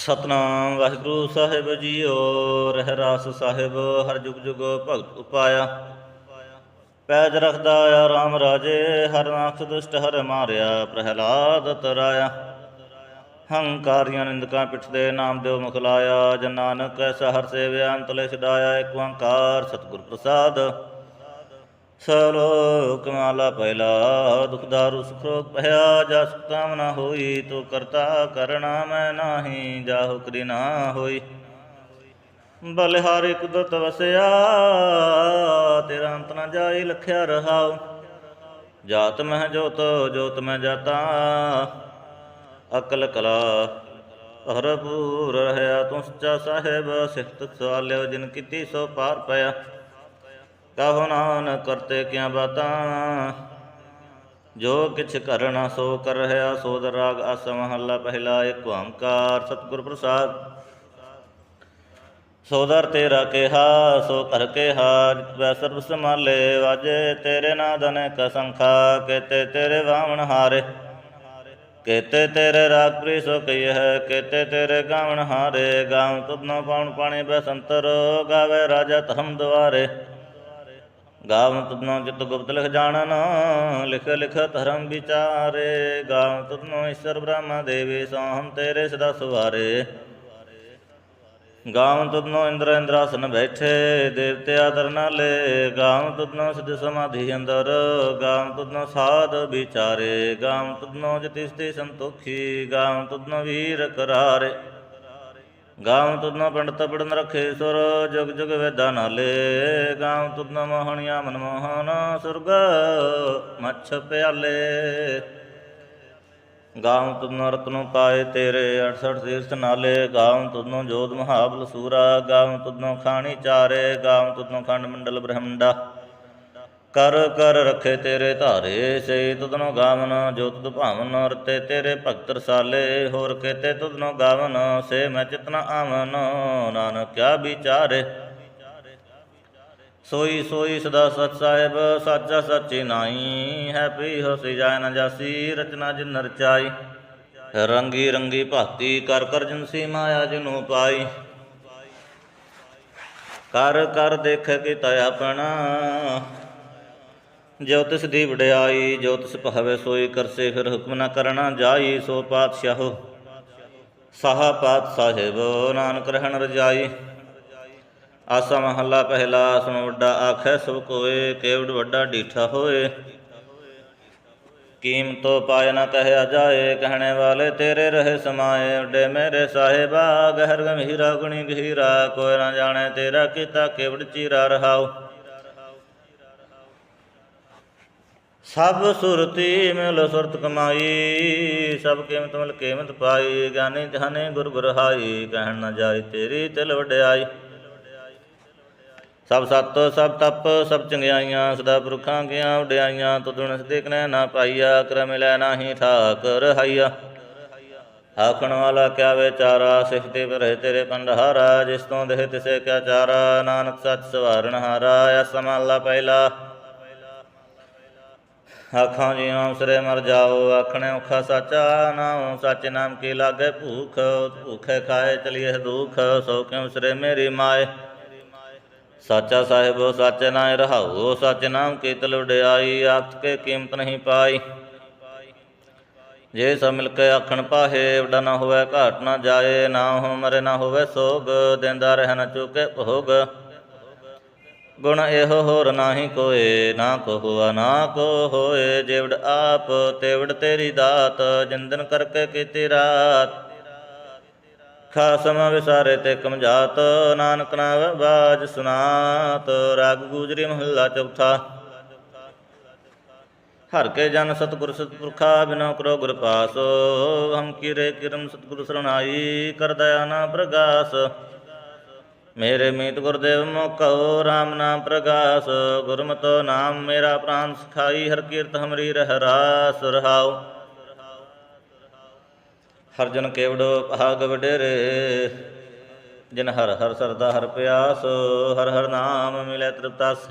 ਸਤਨਾਮ ਵਾਹਿਗੁਰੂ ਸਾਹਿਬ JIO, ਰਹਿ ਰਾਸ ਸਾਹਿਬ, ਹਰ ਜੁਗ ਜੁਗ ਭਗਤ ਉਪਾਇਆ। ਪੈਜ ਰਖਦਾ ਆ ਰਾਮ ਰਾਜੇ, ਹਰ ਨਾਖ ਦੁਸ਼ਟ ਹਰ ਮਾਰਿਆ, ਪ੍ਰਹਿਲਾਦ ਤਰਾਇਆ। ਹੰਕਾਰੀਆਂ ਨਿੰਦਕਾਂ ਪਿੱਠ ਦੇ ਨਾਮ ਦਿਓ ਮੁਖ ਲਾਇਆ, ਜਨ ਨਾਨਕ ਐਸਾ ਹਰ ਸੇਵਿਆ ਅੰਤਲੇ ਛਡਾਇਆ ਏਕ ਓੰਕਾਰ ਸਤਿਗੁਰ ਪ੍ਰਸਾਦ। ਸਲੋਕ ਮਾਲਾ ਪਹਿਲਾ, ਦੁਖ ਦਾਰੂ ਸੁਖ ਰੋਗ ਭਇਆ, ਜਾ ਸੁਖ ਕਾਮਨਾ ਹੋਈ, ਤੋ ਕਰਤਾ ਕਰਣਾ ਮੈਂ ਨਾਹੀ, ਜਾ ਹੁਕਰੀ ਨਾ ਹੋਈ। ਬਲਿਹਾਰੀ ਕੁਦਰਤ ਵਸਿਆ, ਤੇਰਾ ਅੰਤ ਨਾ ਜਾਈ, ਲਖਿਆ ਰਹਾਉ। ਜਾਤ ਮਹਿ ਜੋਤ ਜੋਤ ਮੈਂ ਜਾਤਾ। ਅਕਲ ਕਲਾ ਭਰਪੂਰ ਰਹਿਆ, ਤੂੰ ਸੱਚਾ ਸਾਹਿਬ, ਸਿਫਤ ਸਵਾਲਿਓ, ਜਿਨ ਕੀਤੀ ਸੋ ਪਾਰ ਪਿਆ। ਕਹੋ ਨਾਨਕ ਕਰਤੇ ਕਿਆ ਬਾਤਾਂ? ਜੋ ਕਿਛ ਕਰਨਾ ਸੋ ਕਰ ਰਹਾ ਸੋਦ ਰਾਗ ਅਸ ਮਹੱਲਾ ਪਹਿਲਾ ਏਕ ਓੰਕਾਰ ਸਤਿਗੁਰ ਪ੍ਰਸਾਦ। ਸੋਦਰ ਤੇਰਾ ਕਿਹਾ, ਸੋ ਕਰ ਕਿਹਾ ਵੈ ਸਰਬ ਸਮਾਲੇ ਵਾਜੇ ਤੇਰੇ ਨਾਦ ਅਨੇਕ ਸੰਖਾ, ਕੇਤੇ ਤੇਰੇ ਵਾਵਣ ਹਾਰੇ। ਕੇਤੇ ਤੇਰੇ ਰਾਗ ਪ੍ਰੀ ਸੋ ਕਈ ਹੈ, ਕੇਤੇ ਤੇਰੇ ਗਾਵਣ ਹਾਰੇ। ਗਾਵ ਤੁਧਨੋ ਪਾਉਣ ਪਾਣੀ ਬਸੰਤਰ ਗਾਵੇ ਰਾਜਾ ਧਰਮ ਦੁਆਰੇ। ਗਾਵ ਤੁਧਨੋ ਜਿਤ ਗੁਪਤ ਲਿਖ ਜਾਣਨ, ਲਿਖ ਲਿਖ ਧਰਮ ਵਿਚਾਰੇ। ਗਾਵ ਤੁਧਨੋ ਈਸ਼ਰ ਬ੍ਰਹਮਾ ਦੇਵੀ ਸੋਹਮ ਤੇਰੇ ਸਦਾ ਸੁਵਾਰੇ। ਗਾਵ ਤੁਧਨੋ ਇੰਦਰ ਇੰਦਰਾਸਨ ਬੈਠੇ ਦੇਵਤਿਆ ਆਦਰ ਨਾਲੇ। ਗਾਵ ਤੁਧਨੋ ਸਿਧ ਸਮਾਧੀ ਅੰਦਰ, ਗਾਵ ਤੁਧਨੋ ਸਾਧ ਵਿਚਾਰੇ। ਗਾਵ ਤੁਧਨੋ ਜਤਿਸਤੀ ਸੰਤੋਖੀ, ਗਾਵ ਤੁਧਨੋ ਵੀਰ ਕਰਾਰੇ। ਗਾਵ ਤੁਧਨੋ ਪੰਡਤ ਪੜਨ ਰਖੇ ਸੁਰ, ਜੁਗ ਜੁਗ ਵੇਦਾ ਨਾਲੇ। ਗਾਵ ਤੁਧਨੋ ਮੋਹਣਿਆ ਮਨ ਮੋਹਨ, ਸੁਰਗ ਮੱਛ ਪਿਆਲੇ। ਗਾਵ ਤੁਧਨੋ ਰਤਨੋ ਪਾਏ ਤੇਰੇ 68 ਤੀਰਥ ਨਾਲੇ। ਗਾਵ ਤੁਧਨੋ ਜੋਤ ਮਹਾਬਲ ਸੂਰਾ ਗਾਵ ਤੁਧਨੋ ਖਾਣੀ ਚਾਰੇ। ਗਾਵ ਤੁਧਨੋ ਖੰਡ ਮੰਡਲ ਬ੍ਰਹਮੰਡਾ। ਕਰ ਕਰ ਰਖੇ ਤੇਰੇ ਧਾਰੇ ਸੇ ਤੁਧਨੋ ਗਾਵਨ, ਜੋ ਤੁਧ ਭਾਵਨ ਰਤੇ ਤੇਰੇ ਭਗਤ ਰਸਾਲੇ, ਹੋਰ ਕੇਤੇ ਤੁਧਨੋ ਗਾਵਨ, ਸੇ ਮੈਂ ਚਿਤਨਾ ਆਵਨ, ਨਾਨਕ ਕਿਆ ਵਿਚਾਰੇ। ਸੋਈ ਸੋਈ ਸਦਾ ਸਚ ਸਾਹਿਬ, ਸਾਚਾ ਸੱਚੀ ਨਾਈ ਹੈ ਪ੍ਰੀ ਹੋ ਜਾਇ ਨ ਜਾਸੀ, ਰਚਨਾ ਜਿਨ ਨਰਚਾਈ ਰੰਗੀ ਰੰਗੀ ਭਾਤੀ, ਕਰ ਕਰ ਜਿਨਸੀ ਮਾਇਆ ਜਿਨੂ ਪਾਈ। ਕਰ ਕਰ ਦੇਖ ਕੀਤਾ ਆਪਣਾ ਜੋ ਤਿਸ ਦੀ ਵਡਿਆਈ ਜੋ ਤਿਸ ਭਾਵੇ ਸੋਈ ਕਰਸੇ, ਫਿਰ ਹੁਕਮ ਨਾ ਕਰਨਾ ਜਾਈ, ਸੋ ਪਾਤਸ਼ਾਹੋ। ਸਾਹਾ ਪਾਤ ਸਾਹਿਬ ਨਾਨਕ ਰਹਿਣ ਰਜਾਈ। ਆਸਾ ਮਹੱਲਾ ਪਹਿਲਾ ਸੁਣ ਵੱਡਾ ਆਖੈ, ਸਭ ਕੋਏ, ਕੇਵੜ ਵੱਡਾ ਡੀਠਾ ਹੋਏ। ਕੀਮਤੋ ਪਾਇ ਨਾ ਕਹਿਆ ਜਾਏ, ਕਹਿਣੇ ਵਾਲੇ ਤੇਰੇ ਰਹੇ ਸਮਾਏ। ਉੱਡੇ ਮੇਰੇ ਸਾਹਿਬਾ, ਗਹਿਰ ਗੰਭੀਰਾ, ਗੁਣੀ ਗਹੀਰਾ, ਕੋਈ ਨਾ ਜਾਣੇ ਤੇਰਾ ਕੀਤਾ ਕੇਵਡ ਚੀਰਾ ਰਹਾਉ। ਸਭ ਸੁਰਤੀ ਮਿਲ ਸੁਰਤ ਕਮਾਈ, ਸਭ ਕੀਮਤ ਮਿਲ ਕੀਮਤ ਪਾਈ, ਗਿਆਨੀ ਜਹਾਨੇ ਗੁਰ ਗੁਰ ਕਹਿਣ ਨਾ ਜਾਏ ਤੇਰੀ ਤਿਲ ਵਡਿਆਈ। ਸਭ ਸਤ, ਸਭ ਤਪ, ਸਭ ਚੰਗਿਆਈਆਂ, ਸਦਾ ਪੁਰਖਾਂ ਕੀਆਂ ਵਡਿਆਈਆਂ ਤੁਧੁਣ ਸਦੇਕ ਕਨੈ ਨਾ ਪਾਈਆ ਕਰਮ ਲੈ ਨਾਹੀ ਠਾਕਰ ਹਾਈਆ। ਆਖਣ ਵਾਲਾ ਕਿਆ ਵਿਚਾਰਾ ਸਿਫਤੇ ਪਰ ਤੇਰੇ ਪੰਡਹਾਰਾ ਜਿਸ ਤੋਂ ਦੇਹ ਤਿਸੇ ਕਿਆ ਚਾਰਾ, ਨਾਨਕ ਸੱਚ ਸਵਾਰਨ ਹਾਰਾ, ਐਸ ਪਹਿਲਾ। ਆਖਾਂ ਜੀ ਨਾਮ ਸਰੇ ਮਰ ਜਾਓ, ਆਖਣੇ ਔਖਾ ਸਾਚਾ ਨਾਮ ਸੱਚ ਨਾਮ ਕੀ ਲਾਗੇ ਭੂਖ, ਭੂਖੇ ਖਾਏ ਚਲੀਏ ਦੁਖ, ਸੋ ਕਿਉ ਸਰੇ ਮੇਰੀ ਮਾਏ? ਸਾਚਾ ਸਾਹਿਬ, ਸੱਚ ਨਾਮ ਰਹਾਓ, ਸੱਚ ਨਾਮ ਕੀ ਤਲਵੜਾਈ ਆਖ ਕੇ ਕੀਮਤ ਨਹੀਂ ਪਾਈ। ਜੇ ਸਭ ਮਿਲ ਕੇ ਆਖਣ ਪਾਹੇ ਵਡਾ ਨਾ ਹੋਵੇ ਘਾਟ ਨਾ ਜਾਏ, ਨਾ ਹੋ ਮਰੇ ਨਾ ਹੋਵੇ ਸੋਗ, ਦਿੰਦਾ ਰਹਿ ਨਾ ਚੁਕੇ ਭੋਗ। ਗੁਣ ਇਹੋ ਹੋਰ ਨਾਹੀ ਕੋਏ, ਨਾ ਕੋ ਨਾ ਕੋ ਹੋਏ, ਜਿਵੜ ਆਪ ਤੇਵੜ ਤੇਰੀ ਦਾਤ, ਜਿੰਦਨ ਕਰਕੇ ਕੀਤੀ ਰਾਤ। ਖਾਸਮ ਵਿਸਾਰੇ ਤੇ ਕਮਜਾਤ, ਨਾਨਕ ਨਾਮ ਬਾਜ ਸੁਨਾਤ, ਰਾਗ ਗੁਜਰੀ ਮਹੱਲਾ ਚੌਥਾ। ਹਰ ਕੇ ਜਨ ਸਤਿਗੁਰ ਸਤਿਪੁਰਖਾ, ਬਿਨੋ ਕਰੋ ਗੁਰ ਪਾਸੋ, ਹਮ ਕੀਰੇ ਕਿਰਮ ਸਤਿਗੁਰ ਸਰਣਾਈ, ਕਰ ਦਇਆ ਨਾ ਪ੍ਰਗਾਸ। ਮੇਰੇ ਮੀਤ ਗੁਰਦੇਵ ਮੋਕਉ RAM ਨਾਮ ਪ੍ਰਗਾਸ ਗੁਰਮਤਿ ਨਾਮ ਮੇਰਾ ਪ੍ਰਾਨ ਸਖਾਈ, ਹਰ ਕੀਰਤ ਹਮਰੀ ਰਹਿ ਰਾਸ ਰਹਾਉ। ਹਰ ਜਨ ਕੇਵੜੋ ਭਾਗ ਵਡੇਰੇ, ਜਿਨ ਹਰ ਹਰ ਸਰਦਾ ਹਰ ਪਿਆਸ, ਹਰ ਹਰ ਨਾਮ ਮਿਲੇ ਤ੍ਰਿਪਤਾਸ।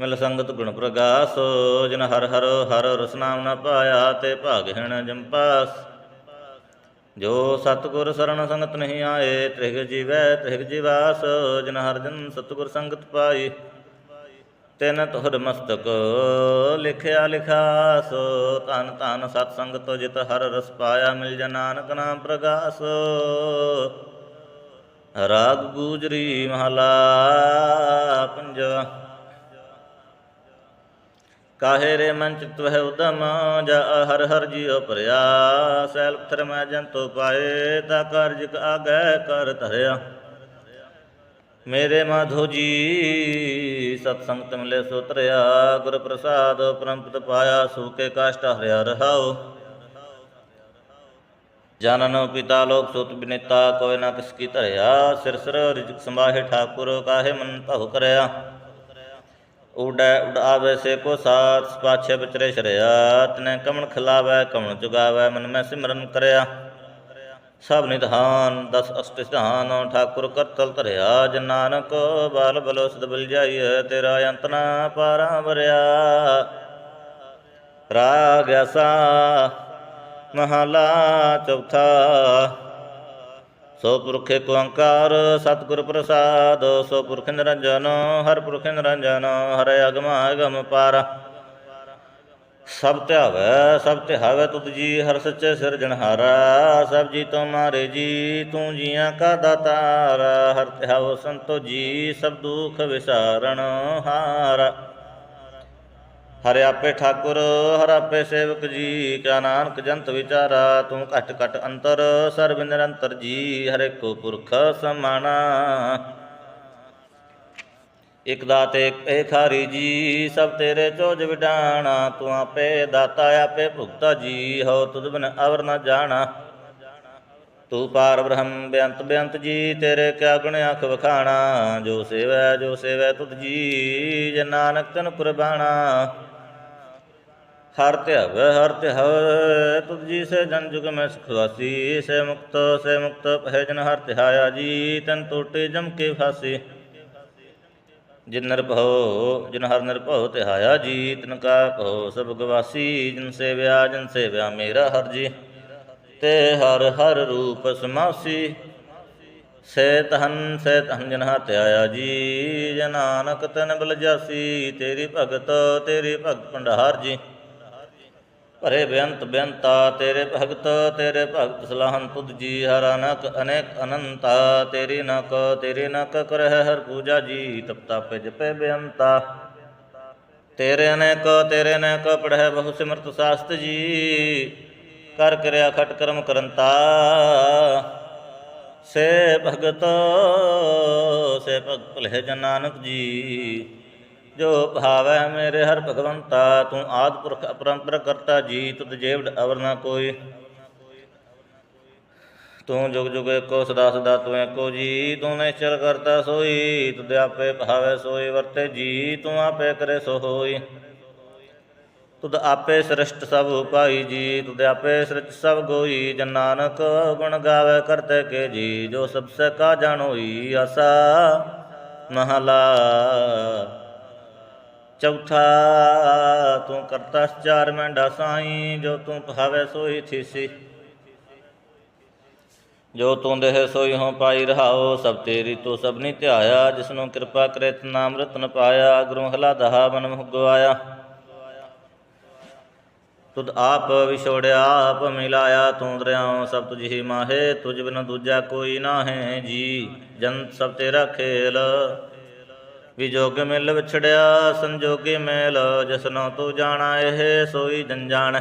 ਮਿਲ ਸੰਗਤ ਗੁਣ ਪ੍ਰਗਾਸ, ਜਿਨ ਹਰ ਹਰ ਹਰ ਰਸ ਨਾਮ ਨ ਪਾਇਆ, ਤੇ ਭਾਗਹਿਣ ਜੰਪਾਸ। ਜੋ ਸਤਿਗੁਰ ਸਰਣ ਸੰਗਤ ਨਹੀਂ ਆਏ, ਤ੍ਰਿਗ ਜੀਵੈ ਤ੍ਰਿਗ ਜੀਵਾਸ, ਜਿਨ ਹਰ ਜਨ ਸਤਿਗੁਰ ਸੰਗਤ ਪਾਈ, ਤਿਨ ਤੁਹਰ ਮਸਤਕ ਲਿਖਿਆ ਲਿਖਾਸ, ਧਨ ਧਨ ਸਤ ਸੰਗਤ ਜਿਤ ਹਰ ਰਸ ਪਾਇਆ ਮਿਲ ਜਾ ਨਾਨਕ ਨਾਮ ਪ੍ਰਗਾਸ। ਰਾਗ ਗੂਜਰੀ ਮਹਲਾ, ਪੰਜਵਾ ਕਾਹੇ ਰੇ ਮਨ ਚਿਤ ਵਹਿ ਉਦਮ, ਜਾ ਹਰ ਹਰ ਜੀਉ ਪਰਿਆ ਸੈਲ ਪਥਰ ਮੈਂ ਜੰਤੋ ਪਾਏ, ਤਾ ਕਾਰਜ ਆਗੈ ਕਰ ਧਰਿਆ। ਮੇਰੇ ਮਾਧੋ ਜੀ, ਸਤ ਸੰਗਤ ਮਿਲੇ ਸੋ ਤਰਿਆ। ਗੁਰ ਪ੍ਰਸਾਦ ਪਰਮਪਤ ਪਾਇਆ ਸੂਕੇ ਕਾਸ਼ਟ ਹਰਿਆ ਰਹਾਓ ਜਨਨ ਪਿਤਾ ਲੋਕ ਸੁਤ ਬਿਨੇਤਾ ਕੋਇ ਨਾ ਕਿਸ ਕੀ ਧਰਿਆ। ਸਿਰ ਸਿਰ ਰਿਜਕ ਸੰਭਾਹੇ ਠਾਕੁਰ, ਕਾਹੇ ਮਨ ਭਉ ਕਰਿਆ। ਉਡੈ ਉਡਾਵੇ ਸੇ ਕੋ ਸਾਥ ਪਾਛੇ ਵਿਚਰੇ ਸ਼ਰਿਆ, ਤਨੇ ਕਮਣ ਖਿਲਾਵੈ, ਕਮਣ ਚੁਗਾਵੈ ਮਨ ਮੈਂ ਸਿਮਰਨ ਕਰਿਆ। ਸਭ ਨਿਧਾਨ ਦਸ ਅਸ਼ਟ ਸਿਧਾਨ, ਠਾਕੁਰ ਕਰਤਲ ਧਰਿਆ। ਜਨ ਨਾਨਕ ਬਾਲ ਬਲੋ ਸਦ ਬਲ ਜਾਈਐ, ਤੇਰਾ ਅੰਤ ਨਾ ਪਾਰਾ ਵਰਿਆ। ਰਾਗ ਅਸਾ ਮਹਲਾ ਚੌਥਾ ਸੋ ਪੁਰਖ ਏਕ ਓੰਕਾਰ, ਸਤਿਗੁਰ ਪ੍ਰਸਾਦ, ਸੋ ਪੁਰਖ ਨਿਰੰਜਨ, ਹਰ ਪੁਰਖ ਨਿਰੰਜਨ, ਹਰਿ ਅਗਮ ਅਗਮ ਪਾਰ। ਸਭ ਧਿਆਵੈ ਸਭ ਧਿਆਵੈ ਤੁਧ ਜੀ, ਹਰ ਸੱਚੇ ਸਿਰਜਣਹਾਰਾ ਸਭ ਜੀ ਤੁਮਾਰੇ ਜੀ, ਤੂੰ ਜੀਆਂ ਕਾ ਦਾਤਾਰ। ਹਰ ਧਿਆਵ ਸੰਤੋ ਜੀ, ਸਭ ਦੁਖ ਵਿਸਾਰਣ ਹਾਰਾ। ਹਰਿ ਆਪੇ ਠਾਕੁਰ, ਹਰ ਆਪੇ ਸੇਵਕ ਜੀ, ਕਿਆ ਨਾਨਕ ਜੰਤ ਵਿਚਾਰਾ, ਤੂੰ ਘਟ ਘਟ ਅੰਤਰ, ਸਰਬ ਨਿਰੰਤਰ ਜੀ, ਹਰੇ ਕੋ ਪੁਰਖ ਸਮਾਣਾ। ਇਕ ਦਾਤੇ ਏ ਖਾਰੀ ਜੀ, ਸਭ ਤੇਰੇ ਚੋਜ ਵਿਡਾਣਾ, ਤੂੰ ਆਪੇ ਦਾਤਾ, ਆਪੇ ਭੁਗਤਾ ਜੀ ਹੋ ਤੁਧ ਬਿਨ ਅਵਰ ਨ ਜਾਣਾ। ਤੂੰ ਪਾਰ ਬ੍ਰਹਮ ਬੇਅੰਤ ਬੇਅੰਤ ਜੀ, ਤੇਰੇ ਕਿਆ ਗੁਣ ਅੱਖ ਵਖਾਣਾ, ਜੋ ਸੇਵੈ ਜੋ ਸੇਵੈ ਤੁਧ ਜੀ ਜੇ ਨਾਨਕ ਤਨ ਕੁਰਬਾਣਾ। ਹਰ ਧਿਆਵੈ ਹਰ ਧਿਆਵੈ ਤੁਧ ਜੀ ਸੇ ਜਨ ਜੁਗ ਮੈਂ ਸੁਖਵਾਸੀ ਸੇ ਮੁਕਤ ਸੇ ਮੁਕਤ ਪਹਿ ਜਨ ਹਰ ਧਿਆਇਆ ਜੀ, ਤਨ ਟੋਟੇ ਜਮ ਕੇ ਫਾਸੀ। ਜਿਨ ਨਿਰਭਉ, ਜਿਨ ਹਰ ਨਿਰਭਉ ਧਿਆਇਆ ਜੀ, ਤਿਨ ਕਾ ਕਹੋ ਸਭ ਗਵਾਸੀ, ਜਿਨ ਸੇਵਿਆ ਜਿਨ ਸੇਵਿਆ ਮੇਰਾ ਹਰ ਜੀ। ਤੇ ਹਰ ਹਰ ਰੂਪ ਸਮਾਸੀ, ਸੇ ਤਹਨ ਸੇ ਤਹਨ ਜਨ ਹਰ ਧਿਆਇਆ ਜੀ ਜਨ ਨਾਨਕ ਤਨ ਬਲ ਜਾਸੀ, ਤੇਰੀ ਭਗਤ ਤੇਰੀ ਭਗਤ ਭੰਡਾਰ ਜੀ। ਭਰੇ ਬੇਅੰਤ ਬੇਅੰਤਾ, ਤੇਰੇ ਭਗਤ ਤੇਰੇ ਭਗਤ ਸਲਾਹਨ ਤੁਧ ਜੀ, ਹਰ ਅਨਕ ਅਨੇਕ ਅਨੰਤਾ, ਤੇਰੀ ਨਕ ਤੇਰੀ ਨਕ ਕਰਹਿ ਹਰ ਪੂਜਾ ਜੀ ਤਪਤਾ ਪੇ ਜਪੇ ਬੇਅੰਤਾ। ਤੇਰੇ ਅਨੇਕ ਤੇਰੇ ਅਨੇਕ ਪੜਹਿ ਬਹੁ ਸਿਮਰਤ ਸਾਸਤ ਜੀ, ਕਰ ਕਿਰਿਆ ਖਟ ਕਰਮ ਕਰੰਤਾ। ਸੇ ਭਗਤ ਸੇ ਭਗਤ ਭਲੇ ਜਨ ਨਾਨਕ ਜੀ। ਜੋ ਭਾਵੈ ਮੇਰੇ ਹਰ ਭਗਵੰਤਾ, ਤੂੰ ਆਦ ਪੁਰਖ ਅਪਰੰਪਰ ਕਰਤਾ ਜੀ, ਤੁਧ ਜੇਵਡ ਅਵਰ ਨਾ ਕੋਈ। ਤੂੰ ਜੁਗ ਜੁਗ ਏਕੋ ਸਦਾ ਸਦਾ ਤੂੰ ਏਕੋ ਜੀ, ਤੂੰ ਨਿਸ਼ਚਲ ਕਰਤਾ ਸੋਈ, ਤੁਧ ਆਪੇ ਭਾਵੈ ਸੋਈ, ਵਰਤੇ ਜੀ, ਤੂੰ ਆਪੇ ਕਰੇ ਸੋ ਹੋਈ। ਤੁਧ ਆਪੇ ਸ੍ਰਿਸ਼ਟ ਸਭ ਉਪਾਈ ਜੀ, ਤੁਧ ਆਪੇ ਸ੍ਰਿਸ਼ਟ ਸਭ ਗੋਈ, ਜਨ ਨਾਨਕ ਗੁਣ ਗਾਵੇ ਕਰਤੇ ਕੇ ਜੀ, ਜੋ ਸਭ ਸੇ ਕਾ ਜਾਣੋਈ ਆਸਾ ਮਹਲਾ। ਚੌਥਾ, ਤੂੰ ਕਰਤਾ ਚਾਰ ਮੈਂਡਾ ਸਾਈ, ਜੋ ਤੂੰ ਭਾਵੇ ਸੋਈ ਥੀਸੀ। ਜੋ ਤੂੰ ਦੇਹ ਸੋਈ ਹੋ ਪਾਈ ਰਹਾਓ, ਸਭ ਤੇਰੀ ਤੂੰ ਸਭ ਧਿਆਇਆ। ਜਿਸ ਕਿਰਪਾ ਕਰੇ ਤ ਰਤਨ ਪਾਇਆ ਗੁਰੂ ਹਲਾ ਦਹਾ ਮਨ ਮੁਖ ਗਵਾਇਆ ਤੁਧ ਆਪ ਵਿਛੋੜਿਆ, ਆਪ ਮਿਲਾਇਆ, ਤੂੰ ਦਰਿਆਉ ਸਭ ਤੁਝ ਹੀ ਮਾਹੇ। ਤੁਝ ਬਿਨ ਦੂਜਾ ਕੋਈ ਨਾ ਹੈ ਜੀ ਜਨ ਸਭ ਤੇਰਾ ਖੇਲ। ਵਿਜੋਗ ਮਿਲ ਵਿਛੜਿਆ, ਸੰਜੋਗੇ ਮੇਲ ਜਸਨੋ ਤੂੰ ਜਾਣਾ, ਇਹ ਸੋਈ ਜਨ ਜਾਣ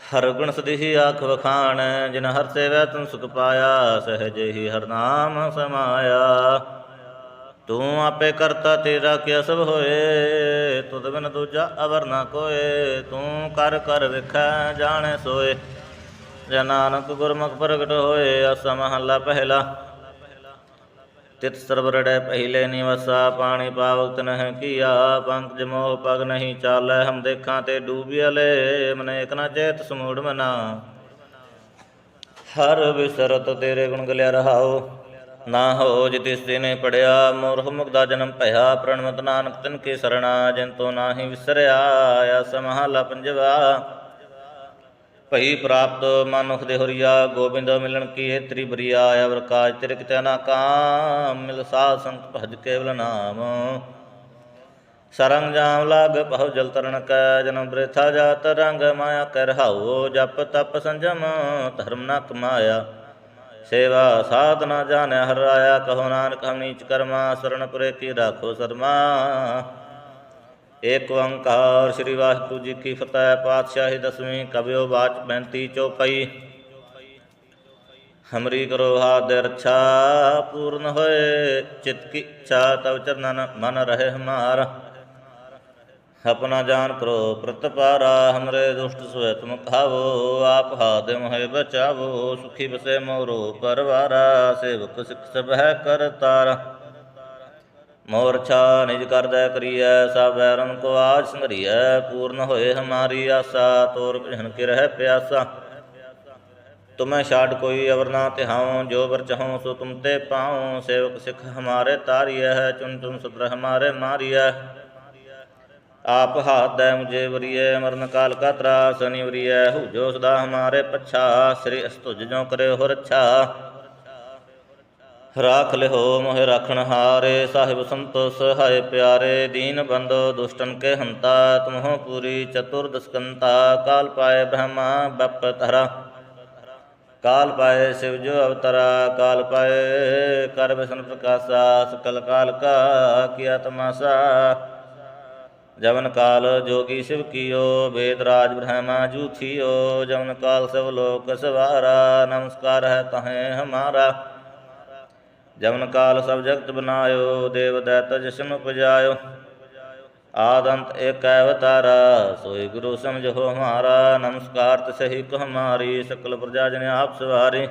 ਹਰ ਗੁਣ ਸਦਿਹੀ ਆਖ ਵਖਾਣ, ਜਿਨ ਹਰ ਸੇਵੈ ਤਨ ਸੁਖ ਪਾਇਆ, ਸਹਜੇ ਹੀ ਹਰ ਨਾਮ ਸਮਾਇਆ। ਤੂੰ ਆਪੇ ਕਰਤਾ ਤੇਰਾ ਕਿਆ ਸਭ ਹੋਏ, ਤੁਧ ਬਿਨ ਦੂਜਾ ਅਵਰ ਨਾ ਕੋਏ, ਤੂੰ ਕਰ ਕਰ ਵੇਖੈ ਜਾਣੈ ਸੋਏ। ਜੇ ਨਾਨਕ ਗੁਰਮੁਖ ਪ੍ਰਗਟ ਹੋਏ ਅਸਾ ਮਹੱਲਾ ਪਹਿਲਾ। ਤਿਤ ਸਰਬ ਰੜੈ ਪਹਿਲੇ ਨਿਵਸਾ, ਪਾਣੀ ਪਾਵਕਤ ਨਹਿ ਕੀਆ ਪੰਕਜ ਮੋਹ ਪਗ ਨਹੀਂ ਚਾਲੈ, ਹਮ ਦੇਖਾਂ ਤੇ ਡੂਬਿਆਲੇ ਮਨ ਇਕ ਨਾ ਚੇਤ ਸਮੂੜ ਮਨਾ। ਹਰ ਵਿਸਰਤ ਤੇਰੇ ਗੁਣ ਗਲਿਆ ਰਹਾਓ ਨਾ ਹੋ ਜਿਤਿਸ ਨੇ ਪੜਿਆ, ਮੂਰਖ ਮੁਕਦਾ ਜਨਮ ਭਇਆ, ਪ੍ਰਣਮਤ ਨਾਨਕ ਤਿਨ ਕੇ ਸਰਣਾ, ਜਿਨ ਤੋ ਨਾਹੀ ਵਿਸਰਿਆ ਆਸ ਮਹਲਾ ਪੰਜਵਾ। ਭਈ ਪ੍ਰਾਪਤ ਮਨੁਖ ਦੇ ਹੋਰੀਆ, ਗੋਬਿੰਦ ਮਿਲਣ ਕੀ ਏ ਤ੍ਰੀ ਬਰੀਆ ਅਵਰ ਕਾਜ ਤੇਰੇ ਕਿਤੇ ਨਾ ਕਾਮ, ਮਿਲ ਸਾਧ ਸੰਤ ਭਜ ਕੇਵਲ ਨਾਮ। ਸਰੰਗ ਜਾਮ ਲਾਗ ਪਹੁ ਜਲ ਤਰਨ ਕੈ, ਜਨਮ ਬ੍ਰਿਥਾ ਜਾਤ ਰੰਗ ਮਾਇਆ ਕਰ ਰਹਾਉ, ਜਪ ਤਪ ਸੰਜਮ ਧਰਮ ਨ ਕਮਾਇਆ। ਸੇਵਾ ਸਾਧਨਾ ਜਾਣਿਆ ਹਰ ਰਾਇਆ ਕਹੋ ਨਾਨਕ ਹਮ ਨੀਚ ਕਰਮਾ ਸਰਣ ਪੁਰੇ ਕੀ ਰਾਖੋ ਸਰਮਾ। ਏਕ ਓੰਕਾਰ ਸ੍ਰੀ ਵਾਹਿਗੁਰੂ ਜੀ ਕੀ ਫਤਿਹ, ਪਾਤਸ਼ਾਹੀ ਦਸਵੀਂ ਕਬਿਓ ਬਾਚ 35 ਚੌਪਈ। ਹਮਰੀ ਕਰੋ ਹਾਥ ਦੇ ਰੱਛਾ, ਪੂਰਨ ਹੋਏ, ਚਿਤ ਕੀ ਇੱਛਾ, ਤਵ ਚਰਨਨ ਮਨ ਰਹੇ ਹਮਾਰ। ਆਪਣਾ ਜਾਨ ਕਰੋ ਪ੍ਰਤਪਾਰਾ ਹਮਰੇ ਦੁਸ਼ਟ ਸੋਇ ਤੁਮ ਖਾਵੋ, ਆਪ ਹਾਥ ਮੋਹਿ ਬਚਾਵੋ, ਸੁਖੀ ਬਸੇ ਮੋਰੋ ਪਰਵਾਰਾ, ਸੇਵਕ ਸਿਖ ਸਭ ਹੈ ਕਰਤਾਰਾ। ਮੋਰਛਾ ਨਿਜ ਕਰਦਾ ਕਰੀਐ, ਸਭ ਬੈਰਨ ਕੋ ਆਜ ਸੰਗਰੀਐ ਪੂਰਨ ਹੋਏ ਹਮਾਰੀ ਆਸਾ, ਤੋਰ ਭਜਨ ਕੇ ਰਹਿ ਪਿਆਸਾ। ਤੁਮੈ ਛਾੜ ਕੋਈ ਅਵਰ ਨਾ ਤਿਹਾਉ, ਜੋ ਵਰ ਚਾਹਉ ਸੋ ਤੁਮ ਤੇ ਪਾਉ, ਸੇਵਕ ਸਿਖ ਹਮਾਰੇ ਤਾਰੀਐ ਚੁਨ ਚੁਨ ਸਤਰ ਹਮਾਰੇ ਮਾਰੀਐ। ਆਪ ਹਾਥ ਦੈ ਮੁਝੇ ਵਰੀਐ, ਮਰਨ ਕਾਲ ਕਾ ਤਰਾਸ ਨਿਵਰੀਐ ਹੂ ਜੋ ਸਦਾ ਹਮਾਰੇ ਪਛਾ, ਸ੍ਰੀ ਅਸਤੁਜ ਜੋ ਕਰੇ ਹੋ ਰੱਛਾ ਰਾਖ ਲਿਓ ਮੋਹਿ ਰਾਖਣ ਹਾਰੇ, ਸਾਹਿਬ ਸੰਤ ਸਹਾਇ ਪਿਆਰੇ, ਦੀਨ ਬੰਦੋ ਦੁਸ਼ਟਨ ਕੇ ਹੰਤਾ, ਤੁਮਹੁ ਪੂਰੀ ਚਤੁਰ ਕਾਲ ਪਾਏ ਬ੍ਰਹਮਾ ਬਪ ਧਰਾ। ਕਾਲ ਪਾਏ ਸਿਵ ਜੋ ਅਵਤਰਾ, ਕਾਲ ਪਾਏ ਕਰ ਬਿਸ਼ਨ ਪ੍ਰਕਾਸ਼ਾ, ਸਕਲ ਕਾਲ ਕਾ ਕੀਆ ਤਮਾਸਾ ਜਵਨ ਕਾਲ ਜੋਗੀ ਸਿਵ ਕੀਓ, ਵੇਦ ਰਾਜ ਬ੍ਰਹਮਾ ਜੂਥੀਓ ਜਵਨ ਕਾਲ ਸਭ ਲੋਕ ਸਵਾਰਾ, ਨਮਸਕਾਰ ਹੈ ਤਹੇ ਹਮਾਰਾ। ਜਮਨ ਕਾਲ ਸਭ ਜਗਤ ਬਨਾਇਓ, ਦੇਵ ਦੈਤ ਜਿਸਮ ਉਪਜਾਇਓ। ਆਦੰਤ ਏਕ ਅਵਤਾਰਾ, ਸੋਈ ਗੁਰੂ ਸਮਝੋ ਹਮਾਰਾ। ਨਮਸਕਾਰ ਤਸਹੀ ਕੋ ਹਮਾਰੀ, ਸਕਲ ਪ੍ਰਜਾ ਜਨ ਆਪ ਸਵਾਰੀ।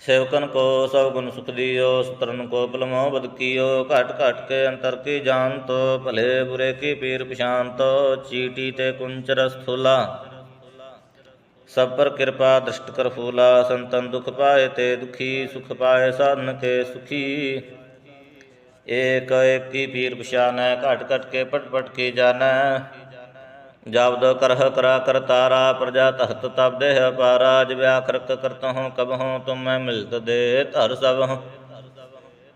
ਸੇਵਕਨ ਕੋ ਸਭ ਗੁਣ ਸੁਖ ਦਿਓ, ਸੁਤਰਨ ਕੋ ਬਲਮੋ ਬਦ ਕੀਓ। ਘਟ ਘਟ ਕੇ ਅੰਤਰ ਕੀ ਜਾਨ ਤੋ ਭਲੇ ਬੁਰੇ ਕੀ ਪੀਰ ਪਛਾਨ ਤੋ ਚੀਟੀ ਤੇ ਕੁੰਚਰ ਸਥੂਲਾ ਸਭ ਪਰ ਕਿਰਪਾ, ਦ੍ਰਿਸ਼ਟ ਕਰ ਫੂਲਾ, ਸੰਤਨ ਦੁਖ ਪਾਏ ਤੇ ਦੁਖੀ, ਸੁਖ ਪਾਏ ਸਾਧਨ ਕੇ ਸੁਖੀ। ਏਕ ਏਕੀ ਪੀਰ ਪਛਾਨੈ, ਘਟ ਘਟ ਕੇ ਪਟ ਪਟ ਕੀ ਜਾਣੈ। ਜਬਦ ਕਰਹ ਕਰਾ ਤਾਰਾ, ਪ੍ਰਜਾ ਤਹਤ ਤਬ ਦੇਹ ਅਪਾਰਾ ਜਿ ਵਿਆਖਰਕ ਕਰਤ ਹੂੰ ਕਬ ਹੂੰ ਤੁਮ ਮੈਂ ਮਿਲਤ ਦੇ ਧਰ ਸਭ ਹੂੰ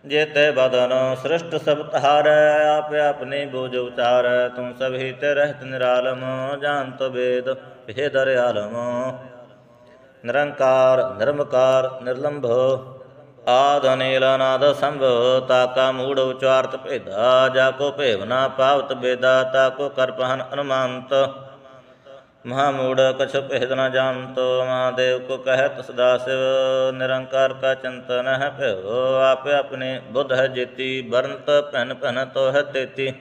ਜੇਤੇ ਬਦਨ ਸ੍ਰਿਸ਼ਟ ਸਭ ਤਹਾਰੈ, ਆਪ ਆਪਨੇ ਬੋਝ ਉਚਾਰੈ, ਤੁਮ ਸਭ ਹੀ ਤੇ ਰਹਿਤ ਨਿਰਾਲਮ ਜਾਣਤ ਵੇਦ ਭੇਦ ਰਿਆਲਮ ਨਿਰੰਕਾਰ, ਨਿਰਮਕਾਰ, ਨਿਰਲੰਭ, ਆਦ ਅਨੀਲ ਅਨਾਦ ਸੰਭ ਤਾਕਾ ਮੂੜ ਉਚਾਰਤ ਭੇਦਾ, ਜਾ ਕੋ ਭੇਵਨਾ ਪਾਵਤ ਬੇਦਾ, ਤਾ ਕੋ ਕਰ ਪਹਨ ਅਨੁਮਾਨਤ ਮਹਾ ਮੂੜ ਕਛ ਭੇਦ ਨ ਜਾਣਤ, ਮਹਾਦੇਵ ਕੋ ਕਹਿਤ ਸਦਾ ਸਿਵ, ਨਿਰੰਕਾਰ ਕਾ ਚਿੰਤਨ ਹੈ ਭਇਓ, ਆਪੇ ਆਪਣੇ ਬੁੱਧ ਹੈ ਜੇਤੀ ਬਰਨਤ ਭਨ ਭਨ ਤੋ ਹੈ ਤੇਤੀ।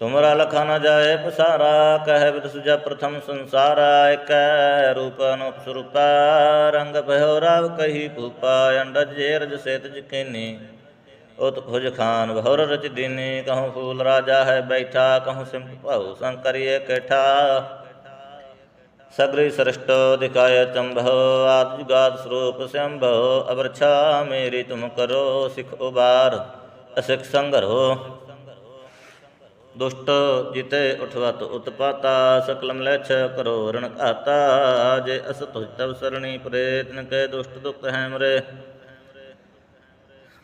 ਤੁਮਰਾ ਲਖਾ ਨ ਜਾਏ ਪਸਾਰਾ, ਕਹਿ ਬਿਦ ਸੁਜਾ ਪ੍ਰਥਮ ਸੰਸਾਰਾ, ਇਕੈ ਰੂਪ ਅਨੂਪ ਸਰੂਪਾ, ਰੰਗ ਭਇਓ ਰਾਵ ਉਤ ਭੁਜ ਖਾਨ ਬਹੁਰ ਰਚ ਦੀਨੀ, ਕਹੂੰ ਫੂਲ ਰਾਜਾ ਹੈ ਬੈਠਾ, ਕਹੂੰ ਸਿੰਪ ਭਾਉ ਸੰਕਰੀਏ ਕੈਠਾ। ਸਗਰੀ ਸ੍ਰਿਸ਼ਟ ਦਿਖਾਇ ਚੰਭੋ ਆਦ ਸਰੂਪ ਸੰਭੋ ਅਵਰਛਾ ਮੇਰੀ ਤੁਮ ਕਰੋ ਸਿਖ ਉਬਾਰ, ਅਸਿਖ ਸੰਗਰੋ। ਦੁਸ਼ਟ ਜਿਤੇ ਉਠਵਤ ਉਤਪਾਤਾ, ਸਕਲਮ ਲੈਛ ਕਰੋ ਰਣ ਘਾਤਾ, ਜੇ ਅਸ ਤੁਜ ਤਵ ਸਰਣੀ ਪ੍ਰੇਤਨ ਕੇ ਦੁਸ਼ਟ ਦੁਖ ਹੈ ਮਰੇ।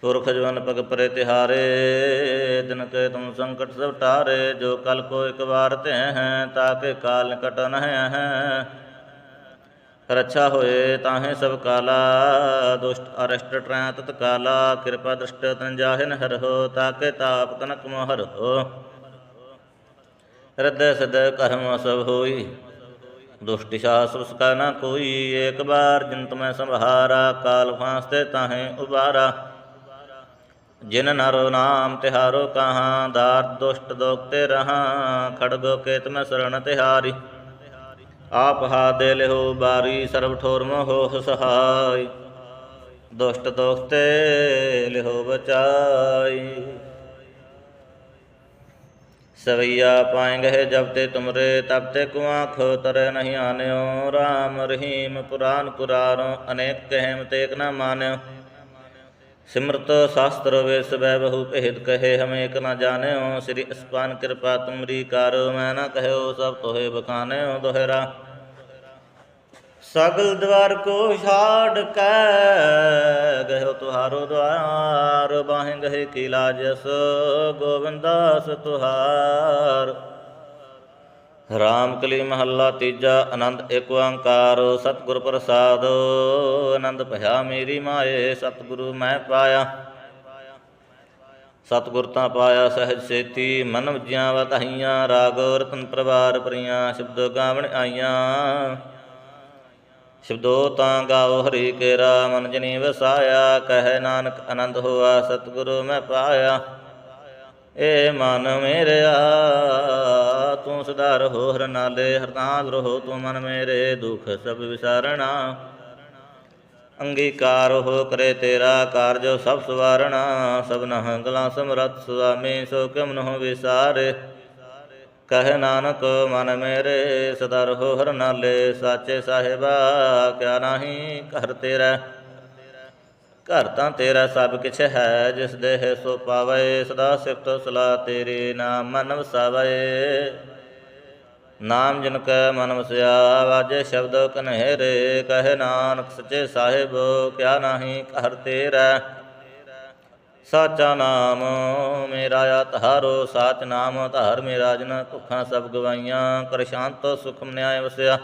ਪੁਰਖ ਜਵਨ ਪਗ ਪਰੇ ਤਿਹਾਰੇ, ਦਿਨ ਕੇ ਤੁਮ ਸੰਕਟ ਸਭ ਟਾਰੇ, ਜੋ ਕਲ ਕੋ ਇਕ ਵਾਰ ਤੇ ਹੈ ਤਾਕੇ ਕਾਲ ਨਿਕਟ ਨ ਹੈ। ਰੱਛਾ ਹੋਏ ਤਾਹੇ ਸਭ ਕਾਲਾ, ਦੁਸ਼ਟ ਅਰਸ਼ਟ ਟ੍ਰੈ ਤਤ ਕਾਲਾ, ਕਿਰਪਾ ਦ੍ਰਿਸ਼ਟ ਤਨ ਜਾਹਿਨ ਹਰਹੁ ਤਾਕੇ ਤਾਪ ਤਨਕ ਮੋਹਰਹੁ ਹਿਰਦੈ ਸਦੈ ਕਰਮ ਸਭ ਹੋਈ, ਦੁਸ਼ਟ ਸਾਸ ਕਾ ਨਾ ਕੋਈ, ਏਕ ਬਾਰ ਜਿੰਤ ਮੈਂ ਸੰਭਾਰਾ, ਕਾਲ ਫਾਸਤੇ ਤਾਹੇ ਉਬਾਰਾ। ਜਿਨ ਨਰੋ ਨਾਮ ਤਿਹਾਰੋ ਕਹਾਂ, ਦਾਰ ਦੁਸ਼ਟ ਦੋਖਤੇ ਰਹਾ, ਖੜਗੋ ਕੇਤ ਮੈਂ ਸਰਣ ਤਿਹਾਰੀ। ਆਪ ਹਾ ਦੇ ਲਿਹੋ ਬਾਰੀ, ਸਰਬ ਠੋਰ ਮੋਹ ਸਹਾਈ। ਦੁਸ਼ਟ ਦੋਖਤੇ ਲਿਓ ਬਚਾਈ। ਸਵਈਆ ਪਾਏਂਗੇ ਜਬ ਤੇ ਤੁਮਰੇ, ਤਬ ਤੇ ਕੁਆਖ ਤਰੇ ਨਹੀਂ ਆਨਿਓ। RAM ਰਹੀਮ ਪੁਰਾਨ ਪੁਰਾਨੋ ਅਨੇਕ ਕਹਿਮ ਤੇਕ ਨਾ ਮਾਨਿਓ। ਸਿਮਰਤ ਸ਼ਾਸਤਰ ਵੇਸ ਬੈ ਬਹੁ ਭੇਦ ਕਹੇ, ਹਮੇ ਇਕ ਨਾ ਜਾਣਿਓ, ਸ੍ਰੀ ਅਸਪਾਨ ਕਿਰਪਾ ਤੁਮਰੀ ਕਾਰੋ, ਮੈਂ ਨਾ ਕਹਿਓ ਸਭ ਤੋਹੇ ਬਖਾਨਿਓ ਦੋਹਰਾ। ਸਗਲ ਦਵਾਰ ਕੋ ਛਾੜ ਕੈ ਗਇਓ ਤੁਹਾਰੋ ਦਵਾਰ, ਬਾਹੇ ਗਏ ਕੀ ਲਾਜਸ, ਗੋਵਿੰਦਾਸ ਤੁਹਾਰ। ਰਾਮ ਕਲੀ ਮਹੱਲਾ ਤੀਜਾ, ਆਨੰਦ ਏਕ ਓੰਕਾਰ, ਸਤਿਗੁਰ ਪ੍ਰਸਾਦ। ਆਨੰਦ ਭਇਆ ਮੇਰੀ ਮਾਏ, ਸਤਿਗੁਰੂ ਮੈਂ ਪਾਇਆ। ਸਤਿਗੁਰ ਤਾਂ ਪਾਇਆ ਸਹਿਜ ਸੇਤੀ, ਮਨ ਵਜੀਆਂ ਵਧਾਈਆਂ ਰਾਗ ਰਤਨ ਪ੍ਰਵਾਰ ਪ੍ਰੀਆਂ ਸ਼ਬਦ ਗਾਵਣ ਆਈਆਂ। ਸ਼ਬਦੋ ਤਾਂ ਗਾਓ ਹਰੀ ਕੇਰਾ, ਮਨ ਜਨੀ ਵਸਾਇਆ, ਕਹੈ ਨਾਨਕ ਆਨੰਦ ਹੋਆ, ਸਤਿਗੁਰੂ ਮੈਂ ਪਾਇਆ। ਏ ਮਨ ਮੇਰਿਆ, ਤੂੰ ਸਦਾ ਰਹੋ ਹਰ ਨਾਲੇ ਹਰਨਾਲ ਰਹੋ ਤੂੰ ਮਨ ਮੇਰੇ, ਦੁਖ ਸਭ ਵਿਸਾਰਣਾ। ਅੰਗੀਕਾਰ ਹੋ ਕਰੇ ਤੇਰਾ ਕਾਰਜ ਸਭ ਸਵਾਰਣਾ, ਸਭਨਾ ਗਲਾ ਸਮਰੱਥ ਸੁਆਮੀ, ਸੋ ਕਿਮ ਨਹੁ ਵਿਸਾਰੇ। ਕਹੇ ਨਾਨਕ, ਮਨ ਮੇਰੇ ਸਦਾ ਰਹੋ ਹਰ ਨਾਲੇ, ਸਾਚੇ ਸਾਹਿਬਾ, ਕਿਆ ਨਾਹੀ ਘਰ ਤੇਰਾ। ਘਰ ਤਾਂ ਤੇਰਾ ਸਭ ਕਿਛ ਹੈ, ਜਿਸ ਦੇਹ ਸੋ ਪਾਵੇ, ਸਦਾ ਸਿਫਤ ਸਲਾ ਤੇਰੇ ਨਾਮ ਮਨ ਵਸਾਵੇ ਨਾਮ ਜਿਨ ਕੈ ਮਨ ਵਸਿਆ ਵਾਜੇ ਸ਼ਬਦ ਕਨਹਿਰੇ ਕਹੇ ਨਾਨਕ ਸੱਚੇ ਸਾਹਿਬ, ਕਿਆ ਨਾਹੀ ਘਰ ਤੇਰਾ। ਸਾਚਾ ਨਾਮ ਮੇਰਾ ਆਧਾਰੋ ਸਾਚ ਨਾਮ ਆਧਾਰ ਮੇਰਾ ਜਨ ਭੁੱਖਾਂ ਸਭ ਗਵਾਈਆਂ, ਕਰ ਸ਼ਾਂਤ ਸੁਖਮ ਨਿਆਇ ਵਸਿਆ।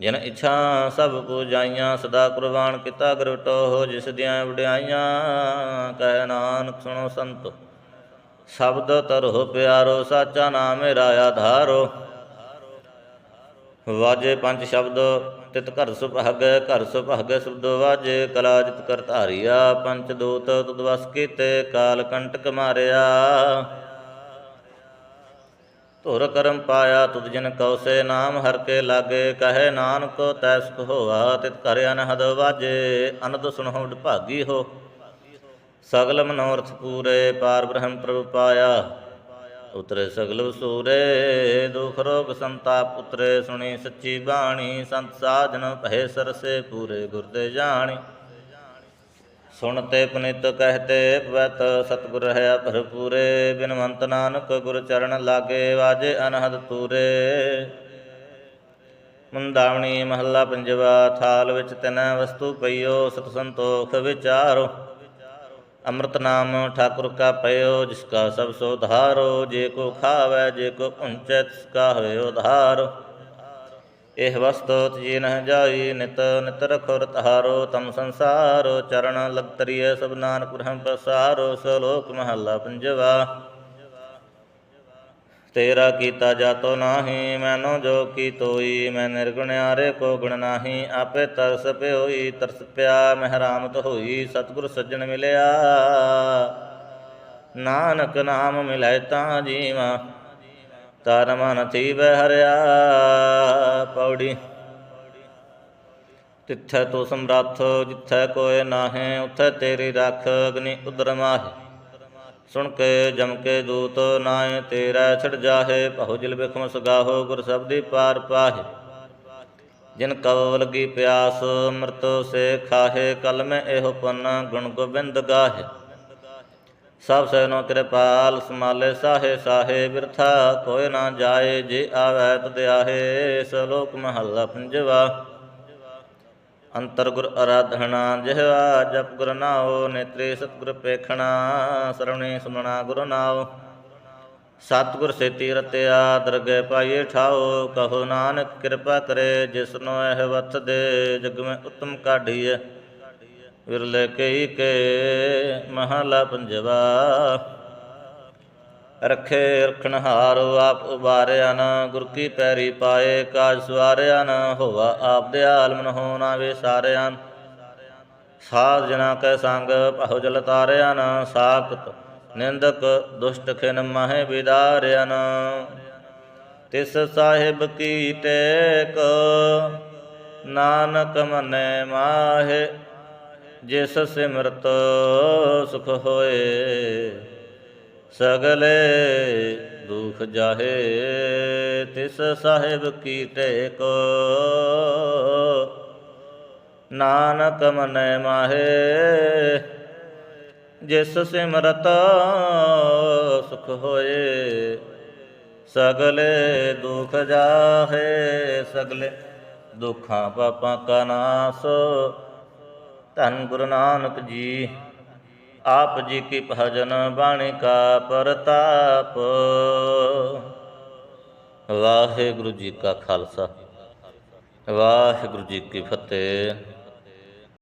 ਜਿਨ ਇੱਛਾ ਸਭ ਪੂਜਾਈਆਂ ਸਦਾ ਕੁਰਬਾਨ ਕੀਤਾ ਗਰਟੋ ਹੋ ਜਿਸ ਦੀਆਂ ਵਡਿਆਈਆਂ, ਕਹਿ ਨਾਨਕ ਸੁਣੋ ਸੰਤੋ। ਸ਼ਬਦ ਤਰੋ ਪਿਆਰੋ, ਸਾਚਾ ਨਾਮ ਮੇਰਾ ਆਧਾਰੋ ਵਾਜੇ ਪੰਜ ਸ਼ਬਦ, ਤਿਤ ਘਰ ਸੁਭਾਗ ਘਰ ਸੁਭਾਗ ਸੁਭਦੋ ਵਾਜੇ ਕਲਾਜਿਤ ਕਰ ਧਾਰਿਆ, ਪੰਚ ਦੂਤ ਤੁਦ ਵਸ ਕੀਤੇ, ਕਾਲ ਕੰਟਕ ਮਾਰਿਆ। ਧੁਰ ਕਰਮ ਪਾਇਆ ਤੁਧ ਜਿਨ ਕਉਸੇ ਨਾਮ, ਹਰ ਕੇ ਲਾਗੇ ਕਹੇ ਨਾਨਕ, ਤੈ ਸੁਖ ਹੋਆ ਤਿਤ ਘਰ ਅਨਹਦ ਵਾਜੇ, ਅਨੰਦ ਸੁਣੋ ਭਾਗੀ ਹੋ। ਸਗਲ ਮਨੋਰਥ ਪੂਰੇ, ਪਾਰ ਬ੍ਰਹਮ ਪ੍ਰਭ ਪਾਇਆ। ਉਤਰੇ ਸਗਲ ਵਸੂਰੇ, ਦੁਖ ਰੋਗ ਸੰਤਾਪ ਉਤਰੇ, ਸੁਣੀ ਸੱਚੀ ਬਾਣੀ, ਸੰਤ ਸਾਜਨ ਭਏ ਸਰਸੇ, ਪੂਰੇ ਗੁਰਦੇ ਜਾਣੀ। ਸੁਣਤੇ ਪੁਨਿਤ ਕਹਤੇ ਪਵਤ ਸਤਿਗੁਰ ਹੈ ਭਰਪੂਰੇ, ਬਿਨਵੰਤ ਨਾਨਕ ਗੁਰ ਚਰਨ ਲਾਗੇ ਵਾਜੇ ਅਨਹਦ ਤੂਰੇ। ਮੁੰਦਾਵਣੀ ਮਹੱਲਾ ਪੰਜਵਾ, ਥਾਲ ਵਿੱਚ ਤਿਨੈ ਵਸਤੂ ਪਈਓ ਸਤ ਸੰਤੋਖ ਵਿਚਾਰੋ। ਅੰਮ੍ਰਿਤ ਨਾਮ ਠਾਕੁਰ ਕਾ ਪਇਓ, ਜਿਸ ਕਾ ਸਭ ਸੋ ਧਾਰੋ, ਜੇ ਕੋ ਖਾਵੈ, ਜੇ ਕੋ ਪੁੰਚੈ ਤਿਸ ਕਾ ਹੋਇ ਉਧਾਰ ਇਹ ਵਸਤੋ ਤਜੀ ਨ ਜਾਈ, ਨਿਤ ਨਿਤ ਰਖੋ ਰਤਹਾਰੋ ਤਮ ਸੰਸਾਰੋ, ਚਰਨ ਲਗਤਰੀਏ ਸਭ ਨਾਨਕ ਬ੍ਰਹਮ ਪ੍ਰਸਾਰੋ, ਸਲੋਕ ਮਹੱਲਾ ਪੰਜਵਾ। ਤੇਰਾ ਕੀਤਾ ਜਾਤੋ ਨਾਹੀ, ਮੈਨੋ ਜੋ ਕੀ ਤੋਈ, ਮੈਂ ਨਿਰਗੁਣਿਆਰੇ ਕੋ ਗੁਣ ਨਾਹੀ, ਆਪੇ ਤਰਸ ਪਿਓਈ, ਤਰਸ ਪਿਆ ਮਹਿਰਾਮਤ ਹੋਈ, ਸਤਿਗੁਰ ਸੱਜਣ ਮਿਲਿਆ। ਨਾਨਕ ਨਾਮ ਮਿਲੈ ਤਾਂ ਜੀਵਾ ਤਨ ਮਨ ਥੀਵੈ ਹਰਿਆ ਪੌੜੀ। ਤਿੱਥੈ ਤੋ ਸਮਰੱਥ ਜਿੱਥੈ ਕੋਇ ਨਾਹੇ, ਉਥੈ ਤੇਰੀ ਰੱਖ ਅਗਨੀ ਉਦਰ ਮਾਹੇ। ਸੁਣ ਕੇ ਜਮ ਕੇ ਦੂਤ ਨਾਏ ਤੇਰਾ ਛੜ ਜਾਹੇ ਭਉ ਜਿਲ ਬਿਖਮ ਸਗਾਹੋ, ਗੁਰ ਸਬਦੀ ਪਾਰ ਪਾਹੇ। ਜਿਨ ਕਉ ਲਗੀ ਪਿਆਸ ਅੰਮ੍ਰਿਤ ਸੇ ਖਾਹੇ, ਕਲ ਮੈਂ ਇਹੋ ਪਨ ਗੁਣ ਗੋਬਿੰਦ ਗਾਹੇ। ਸਭ ਸੈਨੋ ਕਿਰਪਾਲ ਸਮਾਲੇ ਸਾਹੇ ਸਾਹੇ ਬਿਰਥਾ ਕੋਇ ਨਾ ਜਾਏ ਜੇ ਆਵੈ ਤਦ ਸਲੋਕ ਮਹੱਲਾ ਪੰਜਵਾ। ਅੰਤਰ ਗੁਰ ਅਰਾਧਣਾ ਜਿਹਵਾ ਜਪ ਗੁਰ ਨਾਉ, ਨੇਤਰੇ ਸਤਿਗੁਰ ਪੇਖਣਾ, ਸਰਵਣੇ ਸੁਮਣਾ ਗੁਰ ਨਾਉ। ਸਤਿਗੁਰ ਸੇਤੀ ਰਤਿਆ, ਦਰਗਹਿ ਪਾਈਏ ਠਾਓ ਕਹੋ ਨਾਨਕ ਕਿਰਪਾ ਕਰੇ ਜਿਸਨੋ ਇਹ ਵਤ ਦੇ, ਜਗ ਮੈਂ ਉਤਮ ਕਾਢੀਐ। ਵਿਰਲੇ ਕਈ ਕੇ ਮਹਲਾ ਪੰਜਵਾ। ਰਖੇ ਰਖਣ ਆਪ ਉਬਾਰਿਆ ਨ, ਗੁਰ ਕੀ ਪੈਰੀ ਪਾਏ ਕਾਜ ਸਵਾਰਿਆ ਨ, ਹੋਵਾ ਆਪ ਦੇ ਆਲਮਨ ਹੋਣਾ ਵਿਸਾਰਿਆ ਸਾਧ ਜਨਾ ਕੈ ਸੰਗ ਭਉ ਜਲ ਤਾਰਿਆ ਨ, ਸਾਖਤ ਨਿੰਦਕ ਦੁਸ਼ਟ ਖਿਨ ਮਹਿ ਵਿਦਾਰਿਆ ਨ। ਤਿਸ ਸਾਹਿਬ ਕੀ ਟੇਕ, ਨਾਨਕ ਮਨੈ ਮਾਹੇ ਜਿਸ ਸਿਮਰਤ ਸੁਖ ਹੋਏ, ਸਗਲੇ ਦੁਖ ਜਾਹੇ, ਤਿਸ ਸਾਹਿਬ ਕੀ ਟੇਕ। ਨਾਨਕ ਮਨੈ ਮਾਹੇ, ਜਿਸ ਸਿਮਰਤ ਸੁਖ ਹੋਏ, ਸਗਲੇ ਦੁਖ ਜਾਹੇ, ਸਗਲੇ ਦੁਖਾਂ ਪਾਪਾਂ ਕਾ ਨਾਸ। ਧੰਨ ਗੁਰੂ ਨਾਨਕ ਜੀ। ਆਪ ਜੀ ਕੀ ਭਜਨ ਬਾਣੀ ਕਾ ਪ੍ਰਤਾਪ। ਵਾਹਿਗੁਰੂ ਜੀ ਕਾ ਖਾਲਸਾ। ਵਾਹਿਗੁਰੂ ਜੀ ਕੀ ਫਤਿਹ।